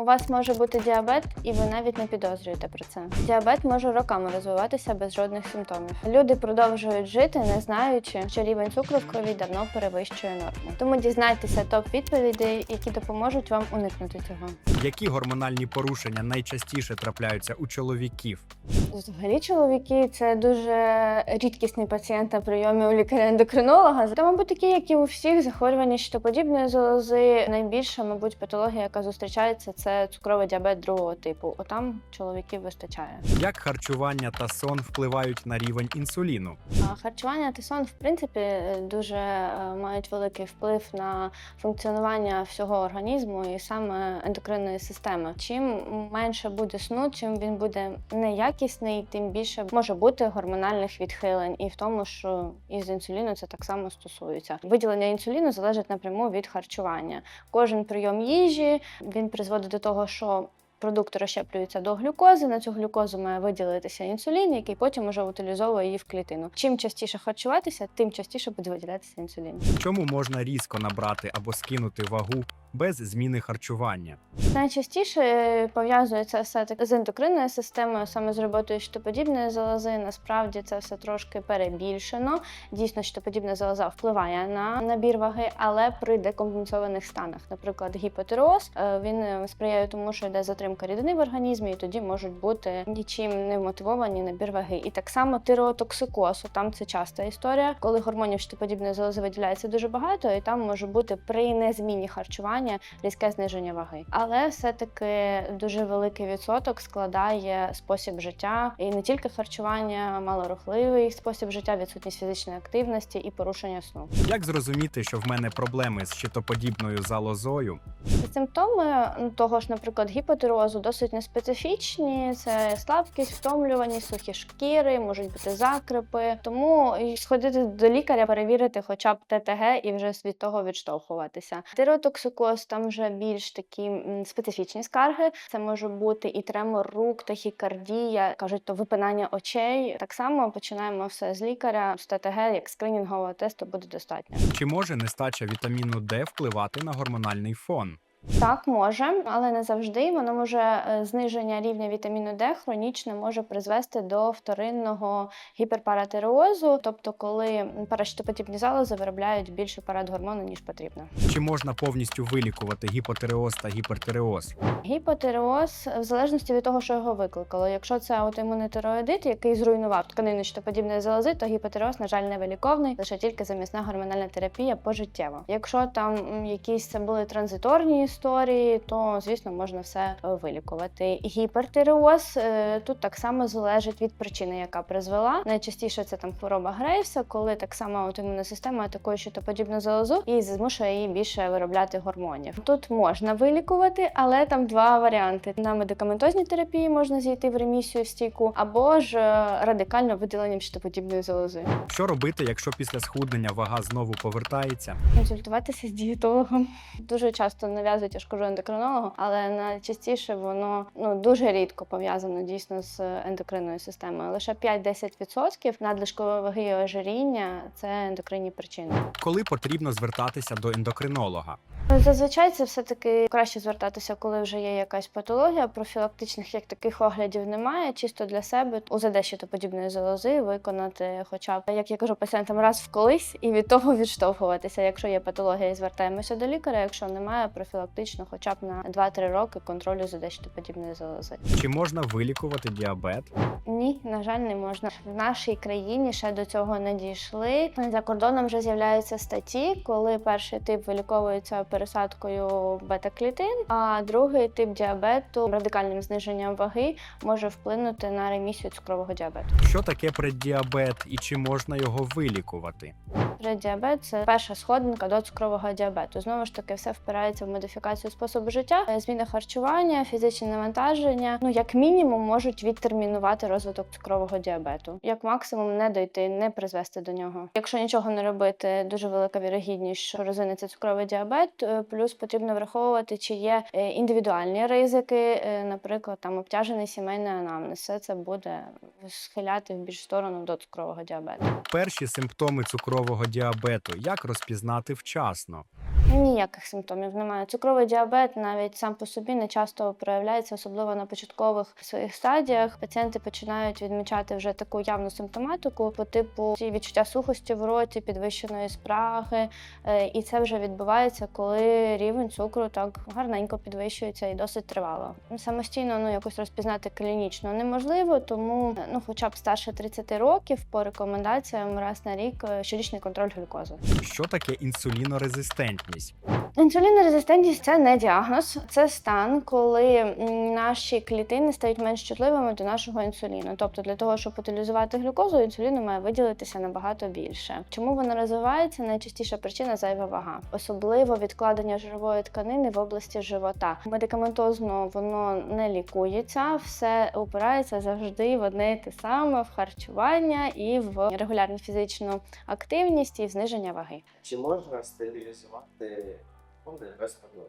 У вас може бути діабет, і ви навіть не підозрюєте про це. Діабет може роками розвиватися без жодних симптомів. Люди продовжують жити, не знаючи, що рівень цукру в крові давно перевищує норму. Тому дізнайтеся топ відповідей, які допоможуть вам уникнути цього. Які гормональні порушення найчастіше трапляються у чоловіків? Взагалі, чоловіки це дуже рідкісний пацієнт на прийомі у лікаря-ендокринолога. Та, мабуть, такі, як і у всіх, захворювання щитоподібної залози. Найбільша, мабуть, патологія, яка зустрічається, це цукровий діабет другого типу. Отам чоловіків вистачає. Як харчування та сон впливають на рівень інсуліну? Харчування та сон, в принципі, дуже е, мають великий вплив на функціонування всього організму і саме ендокринної системи. Чим менше буде сну, чим він буде неякісний, тим більше може бути гормональних відхилень, і в тому, що із інсуліну це так само стосується. Виділення інсуліну залежить напряму від харчування. Кожен прийом їжі він призводить до того, що Продукти розщеплюються до глюкози. На цю глюкозу має виділитися інсулін, який потім уже утилізовує її в клітину. Чим частіше харчуватися, тим частіше буде виділятися інсулін. Чому можна різко набрати або скинути вагу без зміни харчування? Найчастіше е, пов'язується все таки з ендокринною системою, саме з роботою щитоподібної залози. Насправді це все трошки перебільшено. Дійсно, щитоподібна залоза впливає на набір ваги, але при декомпенсованих станах, наприклад, гіпотиреоз, е, він е, сприяє тому, що йде затримка рідини в організмі, і тоді можуть бути нічим не мотивовані набір ваги. І так само тиреотоксикоз, там це часта історія, коли гормонів щитоподібної залози виділяється дуже багато, і там може бути при незміні харчування різке зниження ваги. Але все-таки дуже великий відсоток складає спосіб життя і не тільки харчування, малорухливий спосіб життя, відсутність фізичної активності і порушення сну. Як зрозуміти, що в мене проблеми з щитоподібною залозою? Симптоми ну, того ж, наприклад, гіпотирозу досить неспецифічні. Це слабкість, втомлюваність, сухі шкіри, можуть бути закрипи. Тому сходити до лікаря, перевірити хоча б ТТГ і вже від того відштовхуватися. Тиротоксикоз там вже більш такі специфічні скарги. Це може бути і тремор рук, тахікардія, кажуть, то випинання очей. Так само починаємо все з лікаря. З ТТГ як скринінгового тесту буде достатньо. Чи може нестача вітаміну Д впливати на гормональний фон? Так, може, але не завжди. Воно може е, зниження рівня вітаміну Д хронічно може призвести до вторинного гіперпаратиреозу, тобто коли паращитоподібні залози виробляють більше парадгормону, ніж потрібно. Чи можна повністю вилікувати гіпотиреоз та гіпертиреоз? Гіпотиреоз в залежності від того, що його викликало. Якщо це аутоімунний тиреоїдит, який зруйнував тканину щитоподібної залози, то гіпотиреоз, на жаль, не виліковний, лише тільки замісна гормональна терапія пожиттєво. Якщо там якісь це були транзиторні історії, то звісно можна все е, вилікувати. Гіпертиреоз е, тут так само залежить від причини, яка призвела. Найчастіше це там хвороба Грейвса, коли так само аутоімунна система атакує щитоподібну залозу і змушує її більше виробляти гормонів. Тут можна вилікувати, але там два варіанти: на медикаментозній терапії можна зійти в ремісію в стійку, або ж е, радикально видаленням щитоподібної залози. Що робити, якщо після схуднення вага знову повертається? Консультуватися з дієтологом дуже часто нав'язують, я ж кажу ендокринологу, але найчастіше воно ну дуже рідко пов'язано дійсно з ендокринною системою. Лише 5-10% надлишкової ваги і ожиріння це ендокринні причини. Коли потрібно звертатися до ендокринолога? Зазвичай це все таки краще звертатися, коли вже є якась патологія. Профілактичних як таких оглядів немає. Чисто для себе УЗД щитоподібної залози виконати, хоча б як я кажу пацієнтам раз в колись, і від того відштовхуватися. Якщо є патологія, звертаємося до лікаря. Якщо немає, профілактично, хоча б на 2-3 роки контролю УЗД щитоподібної залози. Чи можна вилікувати діабет? Ні, на жаль, не можна. В нашій країні ще до цього не дійшли. За кордоном вже з'являються статті, коли перший тип виліковується пересадкою бета-клітин, а другий тип діабету радикальним зниженням ваги може вплинути на ремісію цукрового діабету. Що таке преддіабет і чи можна його вилікувати? Преддіабет це перша сходинка до цукрового діабету. Знову ж таки, все впирається в модифікацію способу життя, е, зміни харчування, фізичні навантаження. Ну як мінімум можуть відтермінувати розвиток цукрового діабету. Як максимум не дойти, не призвести до нього. Якщо нічого не робити, дуже велика вірогідність, що розвинеться цукровий діабет. Е, Плюс потрібно враховувати, чи є е, індивідуальні ризики, наприклад, там обтяжений сімейний анамнез. Все це буде схиляти в більш сторону до цукрового діабету. Перші симптоми цукрового діабету, як розпізнати вчасно? Ніяких симптомів немає. Цукровий діабет навіть сам по собі не часто проявляється, особливо на початкових своїх стадіях. Пацієнти починають відмічати вже таку явну симптоматику по типу ці відчуття сухості в роті, підвищеної спраги. Е, І це вже відбувається, коли рівень цукру так гарненько підвищується і досить тривало. Самостійно ну якось розпізнати клінічно неможливо, тому ну, хоча б старше 30 років, по рекомендаціям раз на рік е, щорічний контроль глюкози. Що таке інсулінорезистентність? Інсулінорезистентність це не діагноз, це стан, коли наші клітини стають менш чутливими до нашого інсуліну. Тобто, для того, щоб утилізувати глюкозу, інсуліну має виділитися набагато більше. Чому вона розвивається? Найчастіша причина зайва вага, особливо відкладення жирової тканини в області живота. Медикаментозно воно не лікується, все опирається завжди в одне і те саме в харчування і в регулярну фізичну активність і зниження ваги. Чи можна стерилізувати фонди без проблем?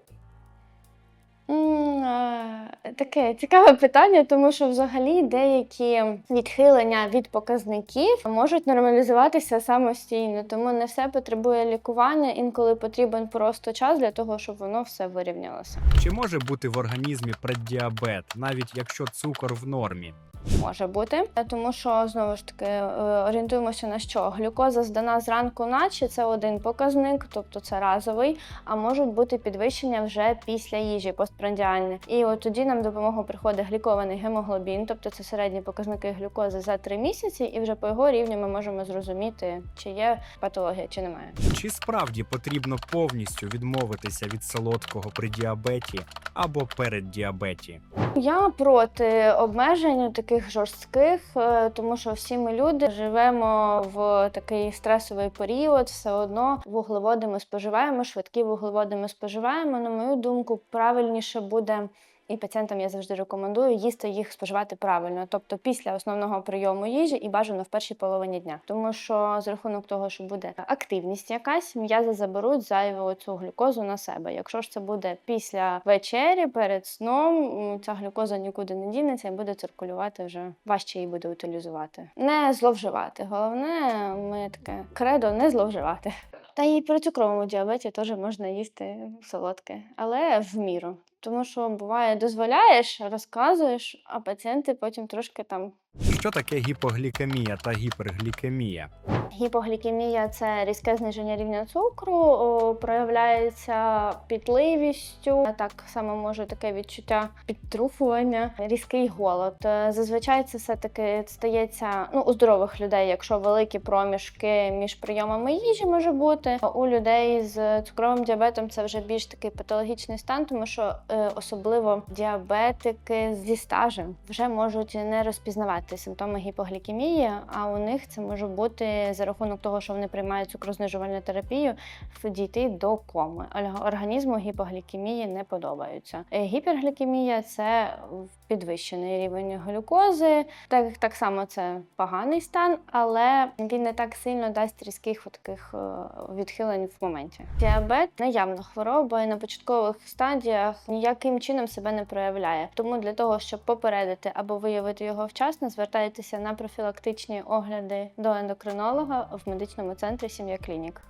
Е, Таке цікаве питання, тому що взагалі деякі відхилення від показників можуть нормалізуватися самостійно, тому не все потребує лікування. Інколи потрібен просто час для того, щоб воно все вирівнялося. Чи може бути в організмі преддіабет, навіть якщо цукор в нормі? Може бути, тому що знову ж таки е, орієнтуємося на що глюкоза здана зранку, наче це один показник, тобто це разовий, а можуть бути підвищення вже після їжі постпрандіальне. І от тоді нам допомогу приходить глікований гемоглобін, тобто це середні показники глюкози за три місяці, і вже по його рівню ми можемо зрозуміти, чи є патологія, чи немає. Чи справді потрібно повністю відмовитися від солодкого при діабеті або перед діабеті? Я проти обмежень таких жорстких, е, тому що всі ми люди живемо в такий стресовий період. Все одно вуглеводи ми споживаємо, швидкі вуглеводи ми споживаємо. На мою думку, правильніше буде. І пацієнтам я завжди рекомендую їсти їх споживати правильно, тобто після основного прийому їжі і бажано в першій половині дня. Тому що за рахунок того, що буде активність якась, м'язи заберуть зайву цю глюкозу на себе. Якщо ж це буде після вечері, перед сном, ця глюкоза нікуди не дінеться і буде циркулювати вже важче її буде утилізувати. Не зловживати. Головне, ми таке кредо не зловживати. Та і при цукровому діабеті теж можна їсти солодке, але в міру. Тому що буває, дозволяєш, розказуєш, а пацієнти потім трошки там. Що таке гіпоглікемія та гіперглікемія? Гіпоглікемія це різке зниження рівня цукру, проявляється пітливістю, так само може таке відчуття підтруфування, різкий голод. Е, Зазвичай це все таки стається ну, у здорових людей, якщо великі проміжки між прийомами їжі може бути. У людей з цукровим діабетом це вже більш такий патологічний стан, тому що е, особливо діабетики зі стажем вже можуть не розпізнавати симптоми гіпоглікемії, а у них це може бути за рахунок того, що вони приймають цукрознижувальну терапію, дійти до коми. Організму гіпоглікемії не подобаються. Е, Гіперглікемія це підвищений рівень глюкози. Так, так само це поганий стан, але він не так сильно дасть різких таких е, відхилень в моменті. Діабет неявна хвороба і на початкових стадіях ніяким чином себе не проявляє. Тому для того, щоб попередити або виявити його вчасно, звертайтеся на профілактичні огляди до ендокринолога в медичному центрі Сім'я Клінік.